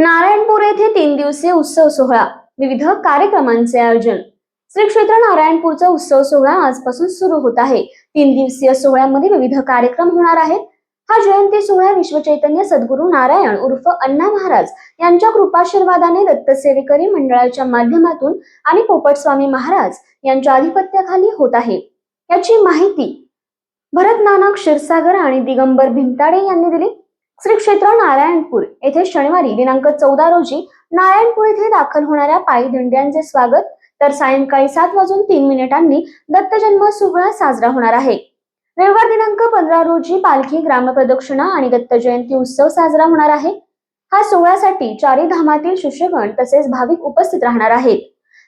नारायणपूर येथे तीन दिवसीय उत्सव सोहळा विविध कार्यक्रमांचे आयोजन. श्री क्षेत्र नारायणपूरचा उत्सव सोहळा आजपासून सुरू होत आहे. तीन दिवसीय सोहळ्यामध्ये विविध कार्यक्रम होणार आहेत. हा जयंती सोहळा विश्वचैतन्य सद्गुरू नारायण उर्फ अण्णा महाराज यांच्या कृपाशीर्वादाने दत्तसेवेकरी मंडळाच्या माध्यमातून आणि पोपटस्वामी महाराज यांच्या आधिपत्याखाली होत आहे. याची माहिती भरत नाना क्षीरसागर आणि दिगंबर भिंताडे यांनी दिली. श्री क्षेत्र नारायणपूर येथे शनिवारी दिनांक चौदा रोजी नारायणपूर येथे दाखल होणाऱ्या पायी दिंड्यांचे स्वागत. तर सायंकाळी सात वाजून तीन मिनिटांनी दत्त जन्म सोहळा साजरा होणार आहे. रविवार दिनांक पंधरा रोजी पालखी ग्रामप्रदक्षिणा आणि दत्त जयंती उत्सव साजरा होणार आहे. हा सोहळ्यासाठी चारी धामातील शिष्यगण तसेच भाविक उपस्थित राहणार आहेत.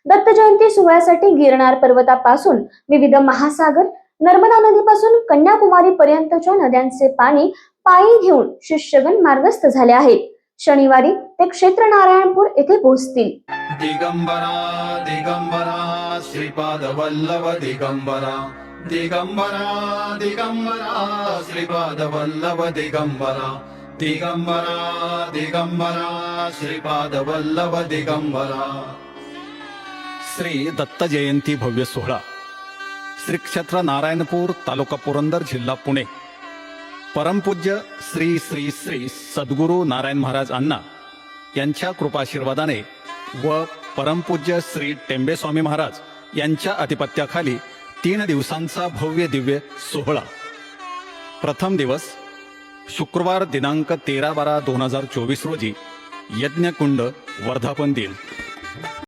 दत्त जयंती सोहळ्यासाठी गिरणार पर्वतापासून विविध महासागर नर्मदा नदीपासून कन्याकुमारी पर्यंतच्या नद्यांचे पाणी पायी घेऊन शिष्यगण मार्गस्थ झाले आहेत. शनिवारी ते क्षेत्र नारायणपूर येथे पोहोचतील. दिगंबरा दिगंबरा श्रीपाद वल्लभ दिगंबरा. दिगंबरा दिगंबरा श्रीपाद वल्लभ दिगंबरा. दिगंबरा दिगंबरा श्रीपाद वल्लभ दिगंबरा. श्री दत्त जयंती भव्य सोहळा. श्री क्षेत्र नारायणपूर तालुका पुरंदर जिल्हा पुणे. परमपूज्य श्री श्री श्री सद्गुरू नारायण महाराज अण्णा यांच्या कृपाशीर्वादाने व परमपूज्य श्री टेंबेस्वामी महाराज यांच्या अधिपत्याखाली तीन दिवसांचा भव्य दिव्य सोहळा. प्रथम दिवस शुक्रवार दिनांक तेरा बारा दोन हजार चोवीस रोजी यज्ञकुंड वर्धापन दिन.